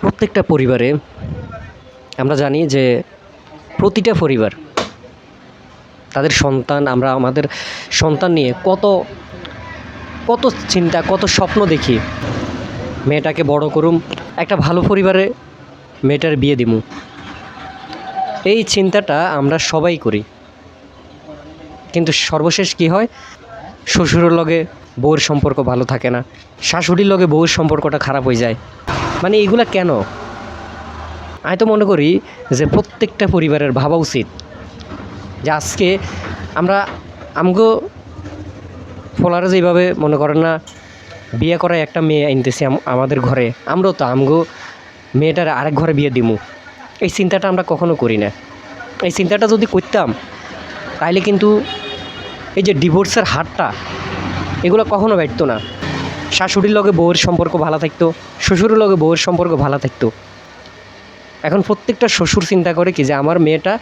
প্রত্যেকটা পরিবারে আমরা জানি যে প্রতিটা পরিবার, তাদের সন্তান, আমরা আমাদের সন্তান নিয়ে কত কত চিন্তা, কত স্বপ্ন দেখি। মেয়েটাকে বড় করুম, একটা ভালো পরিবারে মেয়েটার বিয়ে দিমু। এই চিন্তাটা আমরা সবাই করি। কিন্তু সর্বশেষ কি হয়? শ্বশুরের লগে বউয়ের সম্পর্ক ভালো থাকে না। শাশুড়ির লগে বউয়ের সম্পর্কটা খারাপ হয়ে যায়। মানে এগুলা কেন? আমি তো মনে করি যে প্রত্যেকটা পরিবারের ভাবা উচিত। যে আজকে আমরা আমগো ফলারে যেভাবে মনে করেন না, বিয়ে করায় একটা মেয়ে আনতেছি আমাদের ঘরে, আমরাও তো আমগো মেয়েটার আরেক ঘরে বিয়ে দিমু। এই চিন্তাটা আমরা কখনো করি না। এই চিন্তাটা যদি করতাম, তাইলে কিন্তু এই যে ডিভোর্সের হারটা এগুলো কখনো বাড়তো না। শাশুড়ির লগে বউয়ের সম্পর্ক ভালো থাকতো, শ্বশুরের লগে বউয়ের সম্পর্ক ভালো থাকতো। এখন প্রত্যেকটা শ্বশুর চিন্তা করে কি যে আমার মেয়েটা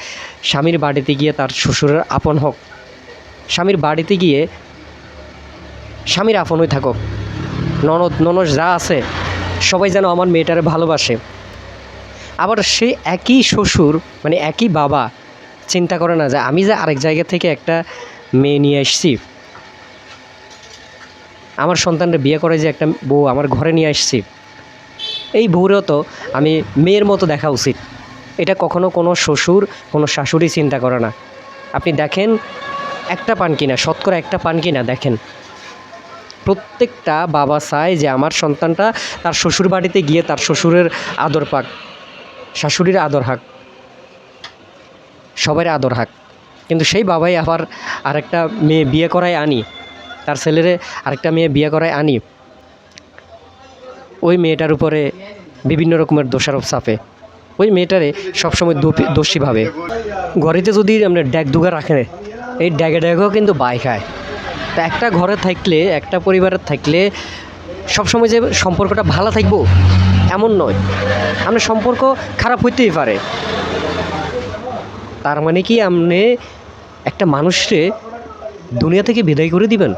স্বামীর বাড়িতে গিয়ে তার শ্বশুরের আপন হোক। স্বামীর বাড়িতে গিয়ে স্বামীর আপন হয়ে থাকুক। ননদ ননস যা আছে, সবাই যেন আমার মেয়েটারে ভালোবাসে। আবার সে একই শ্বশুর মানে একই বাবা, চিন্তা করে না যে আমি যে আরেক জায়গা থেকে একটা মেয়ে নিয়ে এসেছি আমার সন্তানরা বিয়ে করে যে একটা বউ আমার ঘরে নিয়ে আসছি, এই বউরেও তো আমি মেয়ের মতো দেখা উচিত। এটা কখনো কোনো শ্বশুর, কোনো শাশুড়ি চিন্তা করে না। আপনি দেখেন একটা পান কিনা, শতকরা একটা পান কিনা দেখেন। প্রত্যেকটা বাবা চায় যে আমার সন্তানটা তার শ্বশুর বাড়িতে গিয়ে তার শ্বশুরের আদর পাক, শাশুড়ির আদর হাক সবার আদর হাক। কিন্তু সেই বাবাই আবার আরেকটা মেয়ে বিয়ে করায় আনি। তার ছেলেরে আরেকটা মেয়ে বিয়ে করায় আনি। ওই মেয়েটার উপরে বিভিন্ন রকমের দোষারোপ চাপে। ওই মেয়েটারে সবসময় দোষী ভাবে। ঘরেতে যদি আমরা ড্যাগ দুগা রাখে এই ড্যাগে ড্যাগও কিন্তু বাই খায়। তা একটা ঘরে থাকলে, একটা পরিবারে থাকলে সবসময় যে সম্পর্কটা ভালো থাকব, এমন নয়। আপনার সম্পর্ক খারাপ হইতেই পারে। তার মানে কি, আপনি একটা মানুষকে দুনিয়া থেকে বিদায় করে দিবেন?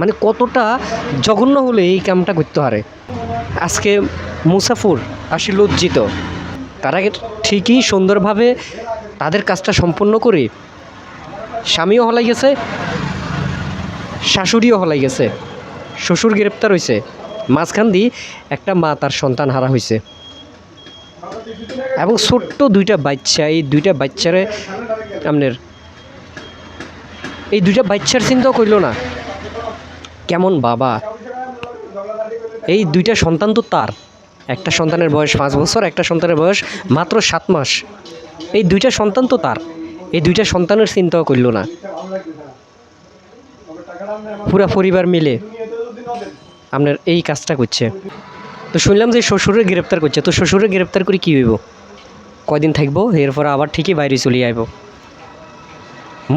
মানে কতটা জঘন্য হলে এই কামটা করতে পারে? আজকে মুসাফুর আসি লজ্জিত তারা ঠিকই সুন্দরভাবে তাদের কাজটা সম্পন্ন করে স্বামীও হলাই গেছে, শাশুড়িও হলাই গেছে, শ্বশুর গ্রেপ্তার হয়েছে মাঝখান দিয়ে একটা মা তার সন্তান হারা হয়েছে এবং ছোট্ট দুইটা বাচ্চা, এই দুইটা বাচ্চারে আপনার, এই দুইটা বাচ্চার চিন্তাও করল না। কেমন বাবা? এই দুইটা সন্তান তো তার। একটা সন্তানের বয়স পাঁচ বছর, একটা সন্তানের বয়স মাত্র সাত মাস। এই দুইটা সন্তান তো তার। এই দুইটা সন্তানের চিন্তাও করল না। পুরা পরিবার মিলে আপনার এই কাজটা করছে। তো শুনলাম যে শ্বশুরে গ্রেপ্তার করছে। তো শ্বশুরে গ্রেপ্তার করে কী হইব? কয়দিন থাকব? এরপর আবার ঠিকই বাইরে চলে আইব।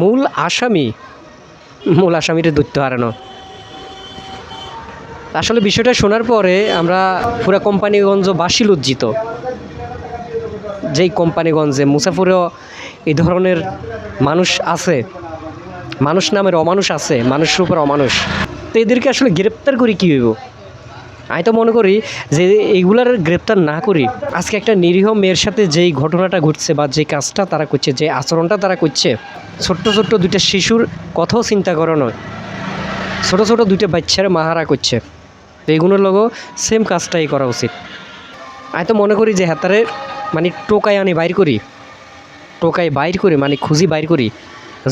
মূল আসামি, মূল আসামিরে ধরতে হারানো আসলে বিষয়টা শোনার পরে আমরা পুরা কোম্পানিগঞ্জ বাসি লজ্জিত। যেই কোম্পানিগঞ্জে মুসাফুরেও এই ধরনের মানুষ আছে, মানুষ নামের অমানুষ আছে, মানুষের উপর অমানুষ, তো এদেরকে আসলে গ্রেপ্তার করি কী হইব? আমি তো মনে করি যে এইগুলার গ্রেপ্তার না করি, আজকে একটা নিরীহ মেয়ের সাথে যেই ঘটনাটা ঘটছে বা যে কাজটা তারা করছে, যে আচরণটা তারা করছে, ছোট্ট ছোট্ট দুইটা শিশুর কথাও চিন্তা করে নয়। ছোটো ছোটো দুইটা বাচ্চারা মাহারা করছে। তো এগুলোর লগও সেম কাজটাই করা উচিত। আমি তো মনে করি যে হাতারে মানে টোকায় আনি বাইর করি, টোকায় বাইর করি মানে খুঁজি বাইর করি,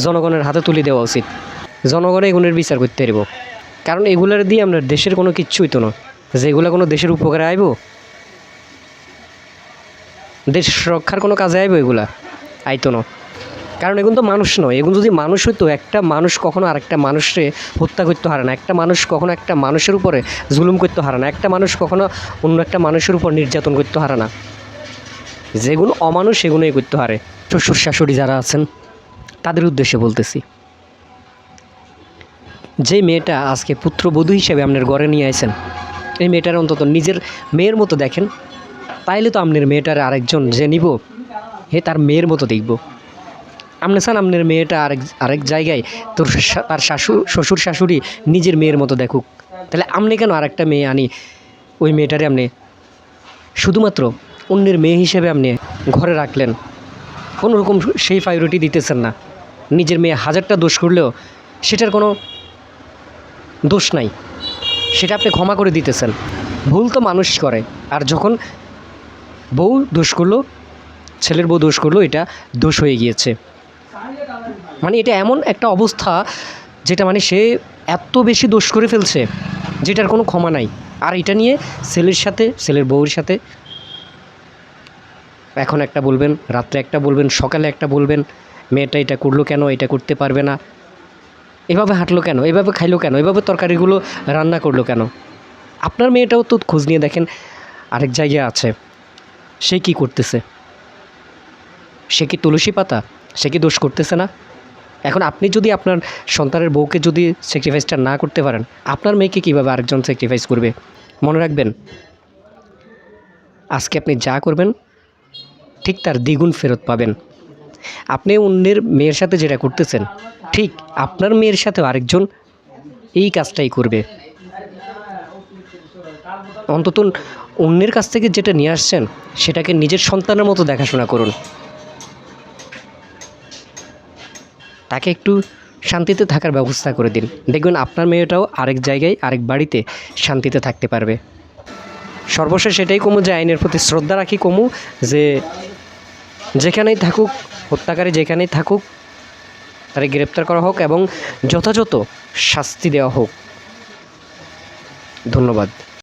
জনগণের হাতে তুলে দেওয়া উচিত। জনগণে এগুলোর বিচার করতে পারব কারণ এগুলার দিয়ে আমরা দেশের কোনো কিচ্ছুই তো না। যে এগুলো কোনো দেশের উপকারে আইব, দেশ রক্ষার কোনো কাজে আইব এগুলা, আইতো না। কারণ এগুলো তো মানুষ নয়। এগুলো যদি মানুষ হইতো, একটা মানুষ কখনো আরেকটা মানুষকে হত্যা করতে হারে না। একটা মানুষ কখনো একটা মানুষের উপরে জুলুম করতে হারে না। একটা মানুষ কখনো অন্য একটা মানুষের উপর নির্যাতন করতে হারে না। যেগুলো অমানুষ, সেগুলোই করতে হারে। শ্বশুর শাশুড়ি যারা আছেন, তাদের উদ্দেশ্যে বলতেছি, যে মেয়েটা আজকে পুত্রবধূ হিসেবে আপনার ঘরে নিয়ে আসেন এই মেয়েটার অন্তত নিজের মেয়ের মতো দেখেন, তাইলে তো আপনার মেয়েটার আরেকজন যে নিব, হে তার মেয়ের মতো দেখব। আপনি চান আপনার মেয়েটা আরেক আরেক জায়গায় তোর তার শাশু, শ্বশুর শাশুড়ি নিজের মেয়ের মতো দেখুক। তাহলে আপনি কেন আরেকটা মেয়ে আনি? ওই মেয়েটারে আপনি শুধুমাত্র অন্যের মেয়ে হিসেবে আপনি ঘরে রাখলেন। কোনো রকম সেই প্রায়োরিটি দিতেছেন না। নিজের মেয়ে হাজারটা দোষ করলেও সেটার কোনো দোষ নাই। সেটা আপনি ক্ষমা করে দিতেছেন। ভুল তো মানুষ করে। আর যখন বউ দোষ করল, ছেলের বউ দোষ করল, এটা দোষ হয়ে গিয়েছে। মানে এটা এমন একটা অবস্থা যেটা মানে সে এত বেশি দোষ করে ফেলছে যেটার কোনো ক্ষমা নাই। আর এটা নিয়ে ছেলের সাথে, ছেলের বউর সাথে এখন একটা বলবেন, রাত্রে একটা বলবেন, সকালে একটা বলবেন, মেয়েটা এটা করল কেন, এটা করতে পারবে না, এভাবে হাঁটলো কেন, এভাবে খাইলো কেন, এভাবে তরকারিগুলো রান্না করল কেন? আপনার মেয়েটাও তো খোঁজ নিয়ে দেখেন, আরেক জায়গায় আছে, সে কি করতেছে? সে কি তুলসী পাতা? সে কি দোষ করতেছে না? এখন আপনি যদি আপনার সন্তানের বউকে যদি স্যাক্রিফাইসটা না করতে পারেন, আপনার মেয়েকে কীভাবে আরেকজন স্যাক্রিফাইস করবে? মনে রাখবেন, আজকে আপনি যা করবেন, ঠিক তার দ্বিগুণ ফেরত পাবেন। আপনি অন্যের মেয়ের সাথে যেটা করতেছেন, ঠিক আপনার মেয়ের সাথেও আরেকজন এই কাজটাই করবে। অন্তত অন্যের কাছ থেকে যেটা নিয়ে আসছেন, সেটাকে নিজের সন্তানের মতো দেখাশোনা করুন। তাকে একটু শান্তিতে থাকার ব্যবস্থা করে দিন। দেখবেন আপনার মেয়েটাও আরেক জায়গায়, আরেক বাড়িতে শান্তিতে থাকতে পারবে। সর্বশেষ এটাই কমু যে আইনের প্রতি শ্রদ্ধা রাখি কমু যে যেখানেই থাকুক, হত্যাকারী যেখানেই থাকুক তাকে গ্রেপ্তার করা হোক এবং যথাযথ শাস্তি দেওয়া হোক। ধন্যবাদ।